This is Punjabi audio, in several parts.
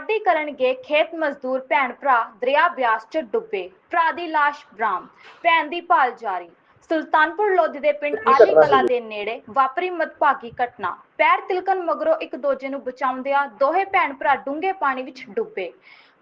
ਕਰਨਗੇ ਖੇਤ ਮਜ਼ਦੂਰ ਭੈਣ ਭਰਾ ਦਰਿਆ ਬਿਆਸ 'ਚ ਡੁੱਬੇ ਭਰਾ ਦੀ ਲਾਸ਼ ਬਰਾਮ ਭੈਣ ਦੀ ਭਾਲ ਜਾਰੀ। ਸੁਲਤਾਨਪੁਰ ਲੋਧੀ ਦੇ ਪਿੰਡ ਆਲੀ ਕਲਾ ਦੇ ਨੇੜੇ ਵਾਪਰੀ ਮਦਭਾਗੀ ਘਟਨਾ। ਪੈਰ ਤਿਲਕਣ ਮਗਰੋਂ ਇੱਕ ਦੂਜੇ ਨੂੰ ਬਚਾਉਂਦਿਆਂ ਦੋਹੇ ਭੈਣ ਭਰਾ ਡੂੰਘੇ ਪਾਣੀ ਵਿੱਚ ਡੁੱਬੇ।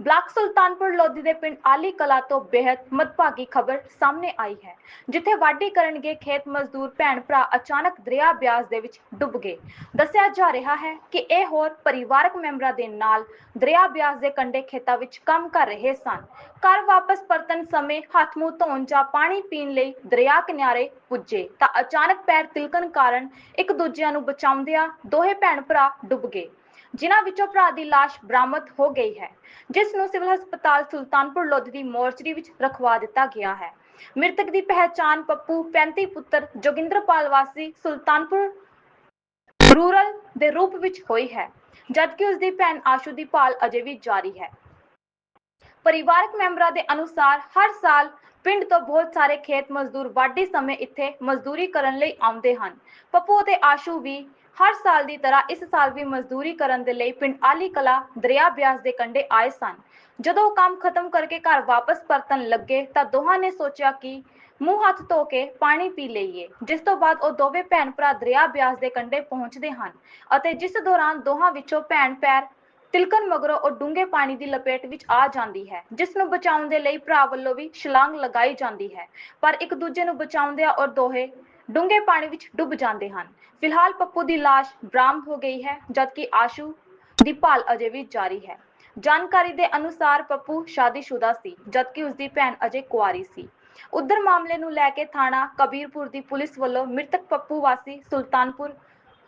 ਬਲਾਕ ਸੁਲਤਾਨਪੁਰ ਲੋਧੀ ਦੇ ਪਿੰਡ ਆਲੀ ਕਲਾ ਤੋਂ ਬੇहद ਮਦਭਾਗੀ ਖਬਰ ਸਾਹਮਣੇ ਆਈ ਹੈ, ਜਿੱਥੇ ਵਾਢੀ ਕਰਨਗੇ ਖੇਤ ਮਜ਼ਦੂਰ ਭੈਣ ਭਰਾ ਅਚਾਨਕ ਦਰਿਆ ਬਿਆਸ ਦੇ ਵਿੱਚ ਡੁੱਬ ਗਏ। ਦੱਸਿਆ ਜਾ ਰਿਹਾ ਹੈ ਕਿ ਇਹ ਹੋਰ ਪਰਿਵਾਰਕ ਮੈਂਬਰਾਂ ਦੇ ਨਾਲ ਦਰਿਆ ਬਿਆਸ ਦੇ ਕੰਢੇ ਖੇਤਾਂ ਵਿੱਚ ਕੰਮ ਕਰ ਰਹੇ ਸਨ। ਘਰ ਵਾਪਸ ਪਰਤਣ ਸਮੇਂ ਹੱਥ ਮੂੰਹ ਧੋਣ ਜਾਂ ਪਾਣੀ ਪੀਣ ਲਈ ਦਰਿਆ ਕਿਨਾਰੇ ਪੁੱਜੇ ਤਾਂ ਅਚਾਨਕ ਪੈਰ ਤਿਲਕਣ ਕਾਰਨ ਇੱਕ ਦੂਜਿਆਂ ਨੂੰ ਬਚਾਉਂਦਿਆਂ ਦੋਹੇ ਭੈਣ ਭਰਾ ਡੁੱਬ ਗਏ। ਜਿਨ੍ਹਾਂ ਵਿੱਚੋਂ ਭਰਾ ਦੀ ਲਾਸ਼ ਬਰਾਮਦ ਹੋ ਗਈ ਹੈ, ਜਿਸ ਨੂੰ ਸਿਵਲ ਹਸਪਤਾਲ ਸੁਲਤਾਨਪੁਰ ਲੋਧੀ ਦੀ ਮੋਰਚਰੀ ਵਿੱਚ ਰਖਵਾ ਦਿੱਤਾ ਗਿਆ ਹੈ। ਮ੍ਰਿਤਕ ਦੀ ਪਹਿਚਾਣ ਪੱਪੂ 35 ਪੁੱਤਰ ਜੋਗਿੰਦਰਪਾਲ ਵਾਸੀ ਸੁਲਤਾਨਪੁਰ ਰੂਰਲ ਦੇ ਰੂਪ ਵਿੱਚ ਹੋਈ ਹੈ, ਜਦਕਿ ਉਸ ਦੀ ਭੈਣ ਆਸ਼ੂ ਦੀ ਭਾਲ ਅਜੇ ਵੀ ਜਾਰੀ ਹੈ। ਪਰਿਵਾਰਕ ਮੈਂਬਰਾਂ ਦੇ ਅਨੁਸਾਰ ਹਰ ਸਾਲ ਪਿੰਡ ਤੋਂ ਬਹੁਤ ਸਾਰੇ ਖੇਤ ਮਜ਼ਦੂਰ ਵਾਢੀ ਸਮੇਂ ਇੱਥੇ ਮਜ਼ਦੂਰੀ ਕਰਨ ਲਈ ਆਉਂਦੇ ਹਨ। ਪੱਪੂ ਅਤੇ ਆਸ਼ੂ ਵੀ ਹਰ ਸਾਲ ਦੀ ਤਰ੍ਹਾਂ ਇਸ ਸਾਲ ਵੀ ਮਜ਼ਦੂਰੀ ਕਰਨ ਦੇ ਲਈ ਪਿੰਡ ਆਲੀ ਕਲਾ ਦਰਿਆ ਬਿਆਸ ਦੇ ਕੰਢੇ ਆਏ ਸਨ। ਜਦੋਂ ਉਹ ਕੰਮ ਖਤਮ ਕਰਕੇ ਘਰ ਵਾਪਸ ਪਰਤਣ ਲੱਗੇ ਤਾਂ ਦੋਹਾਂ ਨੇ ਸੋਚਿਆ ਕਿ ਮੂੰਹ ਹੱਥ ਧੋ ਕੇ ਪਾਣੀ ਪੀ ਲਈਏ, ਜਿਸ ਤੋਂ ਬਾਅਦ ਉਹ ਦੋਵੇਂ ਭੈਣ ਭਰਾ ਦਰਿਆ ਬਿਆਸ ਦੇ ਕੰਢੇ ਪਹੁੰਚਦੇ ਹਨ ਅਤੇ ਜਿਸ ਦੌਰਾਨ ਦੋਹਾਂ ਵਿੱਚੋਂ ਭੈਣ ਪੈਰ ਤਿਲਕਣ ਮਗਰੋਂ ਉਹ ਡੂੰਘੇ ਪਾਣੀ ਦੀ ਲਪੇਟ ਵਿੱਚ ਆ ਜਾਂਦੀ ਹੈ, ਜਿਸ ਨੂੰ ਬਚਾਉਣ ਦੇ ਲਈ ਭਰਾ ਵੱਲੋਂ ਵੀ ਛਲਾਂਗ ਲਗਾਈ ਜਾਂਦੀ ਹੈ। ਪਰ ਇੱਕ ਦੂਜੇ ਨੂੰ ਬਚਾਉਂਦਿਆਂ ਔਰ ਦੋਹੇ ਡੂੰਘੇ ਪਾਣੀ ਵਿੱਚ ਡੁੱਬ ਜਾਂਦੇ ਹਨ। ਫਿਲਹਾਲ ਪੱਪੂ ਦੀ ਲਾਸ਼ ਬਰਾਮਦ ਹੋ ਗਈ ਹੈ, ਜਦਕਿ ਆਸ਼ੂ ਦੀ ਭਾਲ ਅਜੇ ਵੀ ਜਾਰੀ ਹੈ। ਜਾਣਕਾਰੀ ਦੇ ਅਨੁਸਾਰ ਪੱਪੂ ਸ਼ਾਦੀशुदा ਸੀ, ਜਦਕਿ ਉਸ ਦੀ ਭੈਣ ਅਜੇ ਕੁਆਰੀ ਸੀ। ਉਧਰ ਮਾਮਲੇ ਨੂੰ ਲੈ ਕੇ ਥਾਣਾ ਕਬੀਰਪੁਰ ਦੀ ਪੁਲਿਸ ਵੱਲੋਂ ਮ੍ਰਿਤਕ ਪੱਪੂ ਵਾਸੀ ਸੁਲਤਾਨਪੁਰ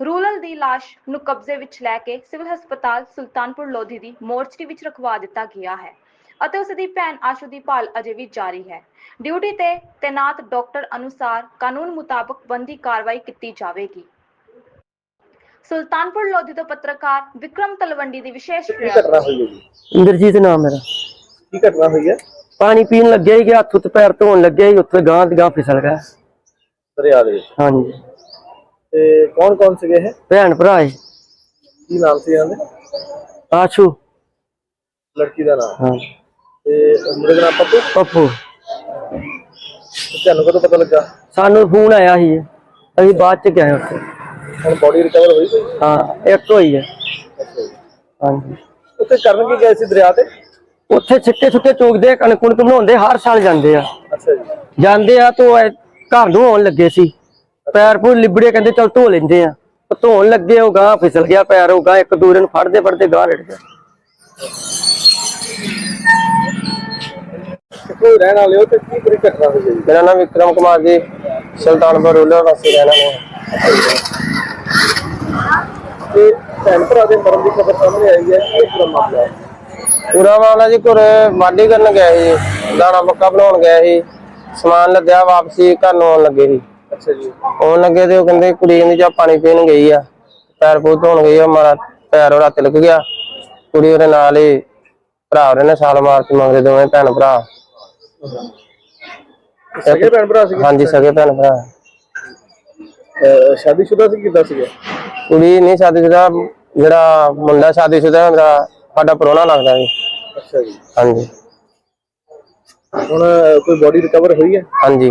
ਰੂਰਲ ਦੀ ਲਾਸ਼ ਨੂੰ ਕਬਜ਼ੇ ਵਿੱਚ ਲੈ ਕੇ ਸਿਵਲ ਹਸਪਤਾਲ ਸੁਲਤਾਨਪੁਰ ਲੋਧੀ ਦੀ ਮੋਰਚਰੀ ਵਿੱਚ ਰਖਵਾ ਦਿੱਤਾ ਗਿਆ ਹੈ ਅਤੇ ਉਸ ਦੀ ਭੈਣ ਆਸ਼ੂ ਦੀ ਭਾਲ ਅਜੇ ਵੀ ਜਾਰੀ ਹੈ। ਡਿਊਟੀ ਤੇ ਤੈਨਾਤ ਡਾਕਟਰ ਅਨੁਸਾਰ ਕਾਨੂੰਨ ਮੁਤਾਬਕ ਬੰਦੀ ਕਾਰਵਾਈ ਕੀਤੀ ਜਾਵੇਗੀ। ਸੁਲਤਾਨਪੁਰ ਲੋਧੀ ਤੋਂ ਪੱਤਰਕਾਰ ਵਿਕਰਮ ਤਲਵੰਡੀ ਦੀ ਵਿਸ਼ੇਸ਼ ਕੀ ਰਿਪੋਰਟ ਘਟਨਾ ਹੋਈ ਹੈ ਜੀ? ਇੰਦਰਜੀਤ ਨਾਮ ਮੇਰਾ। ਕੀ ਘਟਨਾ ਹੋਈ ਹੈ? ਪਾਣੀ ਪੀਣ ਲੱਗਿਆ ਹੀ ਕਿ ਹੱਥ ਉੱਤੇ ਪੈਰ ਧੋਣ ਲੱਗਿਆ ਹੀ ਉੱਥੇ ਗਾਂ ਤੇ ਗਾਂ ਫਿਸਲ ਗਿਆ। ਦਰਿਆ ਦੇ ਵਿੱਚ। ਹਾਂਜੀ। ਤੇ ਕੌਣ ਕੌਣ ਸੀਗੇ ਇਹ? ਭੈਣ ਭਰਾ ਸੀ ਕੀ ਨਾਮ ਸੀ ਇਹਨਾਂ ਦੇ? ਆਸ਼ੂ। ਲੜਕੀ ਦਾ ਨਾਮ। ਹਾਂ। ਤੇ ਮੁੰਡੇ ਦਾ ਨਾਮ ਪੱਪੂ? ਪੱਪੂ। ਤੇ ਤੁਹਾਨੂੰ ਕਦੋਂ ਪਤਾ ਲੱਗਾ? ਸਾਨੂੰ ਫੋਨ ਆਇਆ ਸੀ। ਅਸੀਂ ਬਾਅਦ ਚ ਗਏ ਉੱਥੇ। ਹੁਣ ਬੋਡੀ ਰਿਕਵਰ ਹੋਈ ਕੋਈ? ਹਾਂ ਇੱਕ ਹੋਈ ਹੈ। ਅੱਛਾ ਜੀ। ਹਾਂਜੀ। ਉੱਥੇ ਕਰਨ ਕੀ ਗਏ ਸੀ ਦਰਿਆ ਤੇ? ਉੱਥੇ ਛੁੱਟੇ ਚੋਕਦੇ ਆ, ਕਣਕ ਕੁਣਕ ਬਣਾਉਂਦੇ ਹਰ ਸਾਲ ਜਾਂਦੇ ਆ। ਅੱਛਾ ਜੀ। ਜਾਂਦੇ ਆ ਤੋਂ ਇਹ ਘਰ ਨੂੰ ਆਉਣ ਲੱਗੇ ਸੀ। ਪੈਰ ਪੂਰ ਲਿਬੜੇ ਕਹਿੰਦੇ ਚਲ ਧੋ ਲੈਂਦੇ ਆ। ਧੋਣ ਲੱਗੇ ਉਹ ਗਾਂ ਫਿਸਲ ਗਿਆ ਪੈਰ ਉਹ ਗਾਂ ਇੱਕ ਦੂਰੇ ਨੂੰ ਫੜਦੇ ਫੜਦੇ ਗਾਂ ਰੜ ਗਿਆ। ਕਿੱਥੋਂ ਰਹਿਣ ਵਾਲੇ ਹੋ ਤੇ ਕੀ ਪੂਰੀ ਘਟਨਾ ਹੋਈ ਹੈ ਜੀ ਮੇਰਾ ਨਾਮ ਵਿਕਰਮ ਕੁਮਾਰ ਜੀ ਸੁਲਤਾਨਪੁਰ ਰੂਲਰ ਵਾਸੀ ਰਹਿਣਾ ਮੈਂ ਤੇ ਭੈਣ ਭਰਾ ਦੇ ਮਰਨ ਦੀ ਖਬਰ ਸਾਹਮਣੇ ਆਈ ਹੈ ਇਹ ਪੂਰਾ ਮਾਮਲਾ ਹੈ? ਪੂਰਾ ਮਾਮਲਾ ਜੀ ਘਰੇ ਵਾਢੀ ਕਰਨ ਗਏ ਸੀ ਦਾਣਾ ਪੱਕਾ ਬਣਾਉਣ ਗਏ ਸੀ ਸਮਾਨ ਲੱਦਿਆ ਵਾਪਸੀ ਘਰ ਨੂੰ ਆਉਣ ਲੱਗੇ ਸੀ। ਅੱਛਾ ਜੀ। ਲੱਗੇ ਤੇ ਉਹ ਕਹਿੰਦੇ ਕੁੜੀ ਨੂੰ ਜਾਂ ਪਾਣੀ ਪੀਣ ਗਈ ਆ ਪੈਰ ਪੂਰ ਧੋਣ ਗਈ ਆ ਮਾਰਾ ਪੈਰ ਉਹਦਾ ਤਿਲਕ ਗਿਆ। ਕੁੜੀ ਉਹਦੇ ਨਾਲ ਹੀ ਭਰਾ ਉਹਨੇ ਸਾਲ ਮਾਰ ਕੇ ਮੰਗਦੇ ਦੋਵੇਂ ਭੈਣ ਭਰਾ। ਸਗੇ ਭੈਣ ਭਰਾ ਸੀ ਹਾਂਜੀ ਸਗੇ ਭੈਣ ਭਰਾ। ਸ਼ਾਦੀशुदा ਸੀ ਕਿਦਾਂ ਸੀਗਾ? ਕੁੜੀ ਨਹੀਂ ਸ਼ਾਦੀशुदा ਜਿਹੜਾ ਮੁੰਡਾ ਸ਼ਾਦੀ ਸ਼ੁਦਾ ਹੁੰਦਾ ਸਾਡਾ ਪਰੋਣਾ ਲੱਗਦਾ ਜੀ। ਅੱਛਾ ਜੀ। ਹਾਂਜੀ। ਹੁਣ ਕੋਈ ਬੋਡੀ ਰਿਕਵਰ ਹੋਈ ਹੈ? ਹਾਂਜੀ।